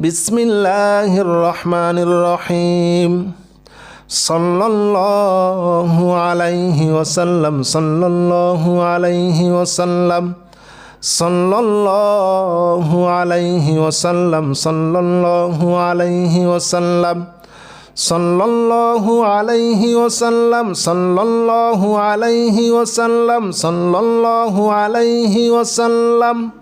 بسم الله الرحمن الرحيم صلى الله عليه وسلم صلى الله عليه وسلم صلى الله عليه وسلم صلى الله عليه وسلم صلى الله عليه وسلم صلى الله عليه وسلم صلى الله عليه وسلم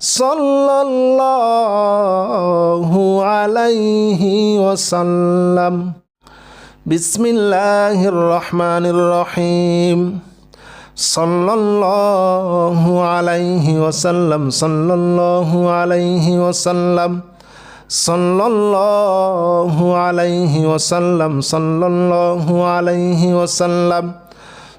صلى الله عليه وسلم بسم الله الرحمن الرحيم صلى الله عليه وسلم صلى الله عليه وسلم صلى الله عليه وسلم صلى الله عليه وسلم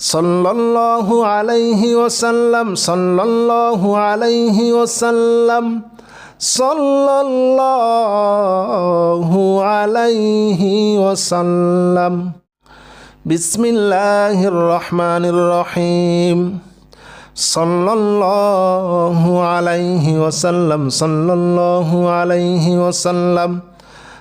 صلى الله عليه وسلم صلى الله عليه وسلم صلى الله عليه وسلم بسم الله الرحمن الرحيم صلى الله عليه وسلم صلى الله عليه وسلم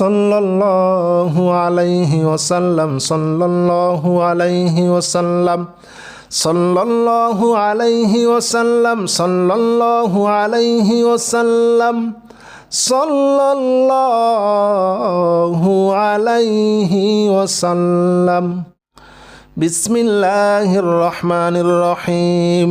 সল্লু আলাইহি ওসাল্লাম সল্লু আলাইহি ওসাল্লাম সল্লু আলাইহি ওসাল্লাম সল্লু আলাইহি ওসাল্লাম সল্লু আলাইহি ওসাল্লাম বিসমিল্লাহির রহমানির রহিম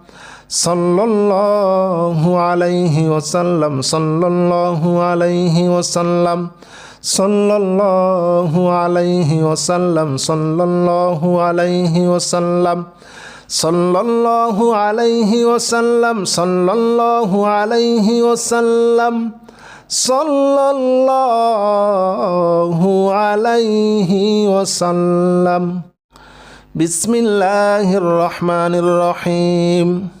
صلى الله عليه وسلم صلى الله عليه وسلم صلى الله عليه وسلم صلى الله عليه وسلم صلى الله عليه وسلم صلى الله عليه وسلم صلى الله عليه وسلم بسم الله الرحمن الرحيم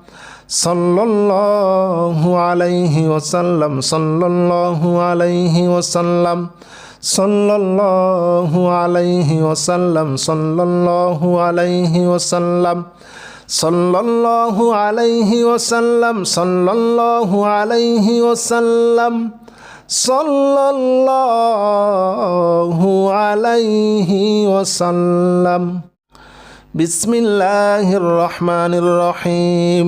صلى الله عليه وسلم صلى الله عليه وسلم صلى الله عليه وسلم صلى الله عليه وسلم صلى الله عليه وسلم صلى الله عليه وسلم صلى الله عليه وسلم بسم الله الرحمن الرحيم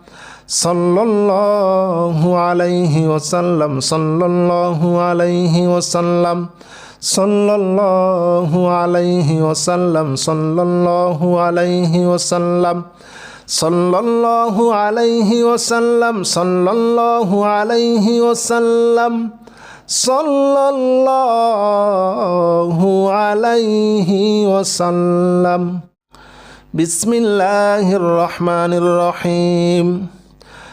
صلى الله عليه وسلم صلى الله عليه وسلم صلى الله عليه وسلم صلى الله عليه وسلم صلى الله عليه وسلم صلى الله عليه وسلم صلى الله عليه وسلم بسم الله الرحمن الرحيم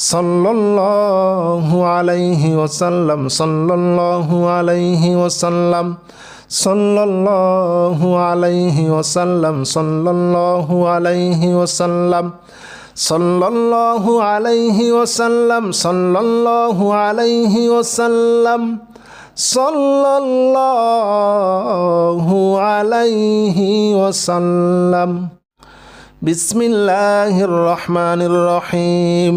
صلى الله عليه وسلم صلى الله عليه وسلم صلى الله عليه وسلم صلى الله عليه وسلم صلى الله عليه وسلم صلى الله عليه وسلم صلى الله عليه وسلم بسم الله الرحمن الرحيم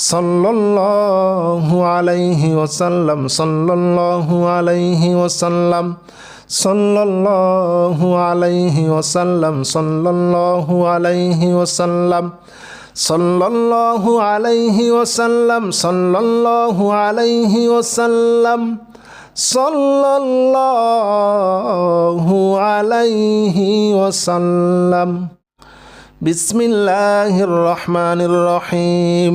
صلى الله عليه وسلم صلى الله عليه وسلم صلى الله عليه وسلم صلى الله عليه وسلم صلى الله عليه وسلم صلى الله عليه وسلم صلى الله عليه وسلم بسم الله الرحمن الرحيم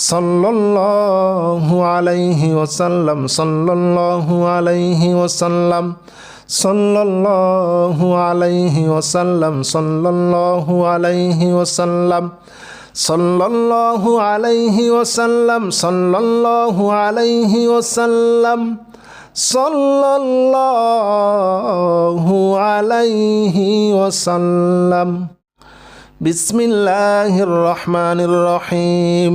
صلى الله عليه وسلم صلى الله عليه وسلم صلى الله عليه وسلم صلى الله عليه وسلم صلى الله عليه وسلم صلى الله عليه وسلم صلى الله عليه وسلم بسم الله الرحمن الرحيم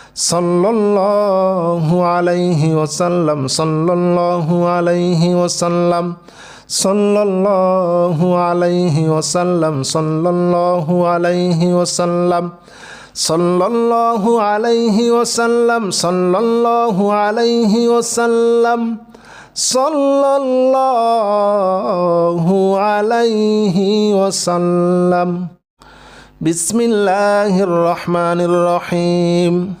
صلى الله عليه وسلم صلى الله عليه وسلم صلى الله عليه وسلم صلى الله عليه وسلم صلى الله عليه وسلم صلى الله عليه وسلم صلى الله عليه وسلم بسم الله الرحمن الرحيم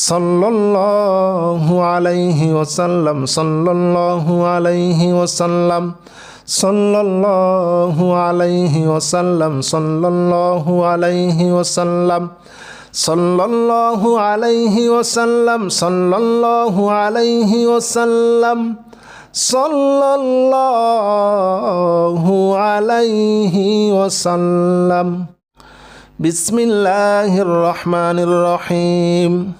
صلى الله عليه وسلم صلى الله عليه وسلم صلى الله عليه وسلم صلى الله عليه وسلم صلى الله عليه وسلم صلى الله عليه وسلم صلى الله عليه وسلم بسم الله الرحمن الرحيم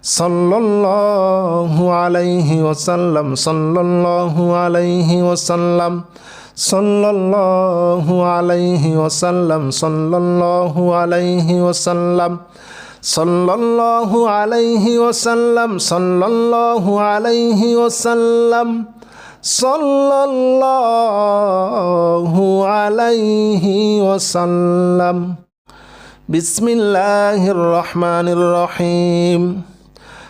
صلى الله عليه وسلم صلى الله عليه وسلم صلى الله عليه وسلم صلى الله عليه وسلم صلى الله عليه وسلم صلى الله عليه وسلم صلى الله عليه وسلم بسم الله الرحمن الرحيم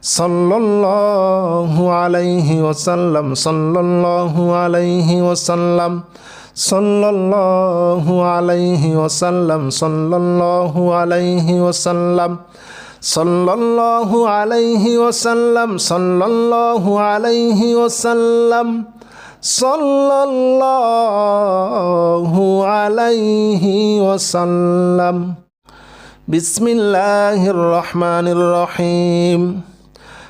صلى الله عليه وسلم صلى الله عليه وسلم صلى الله عليه وسلم صلى الله عليه وسلم صلى الله عليه وسلم صلى الله عليه وسلم صلى الله عليه وسلم بسم الله الرحمن الرحيم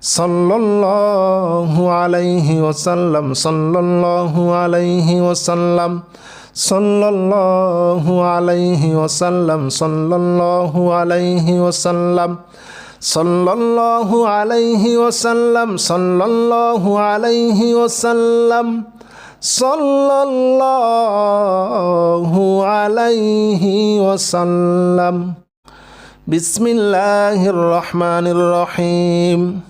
صلى الله عليه وسلم صلى الله عليه وسلم صلى الله عليه وسلم صلى الله عليه وسلم صلى الله عليه وسلم صلى الله عليه وسلم صلى الله عليه وسلم بسم الله الرحمن الرحيم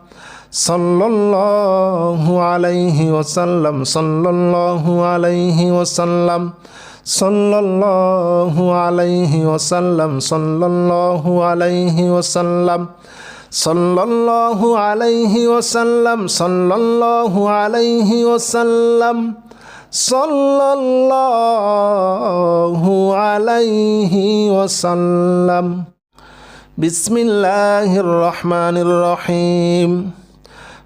صلى الله عليه وسلم صلى الله عليه وسلم صلى الله عليه وسلم صلى الله عليه وسلم صلى الله عليه وسلم صلى الله عليه وسلم صلى الله عليه وسلم بسم الله الرحمن الرحيم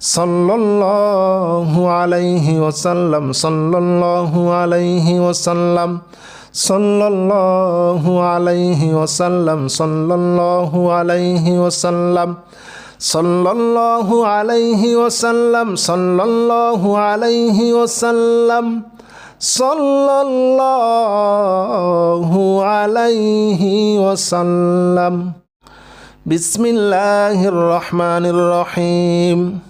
صلى الله عليه وسلم صلى الله عليه وسلم صلى الله عليه وسلم صلى الله عليه وسلم صلى الله عليه وسلم صلى الله عليه وسلم صلى الله عليه وسلم بسم الله الرحمن الرحيم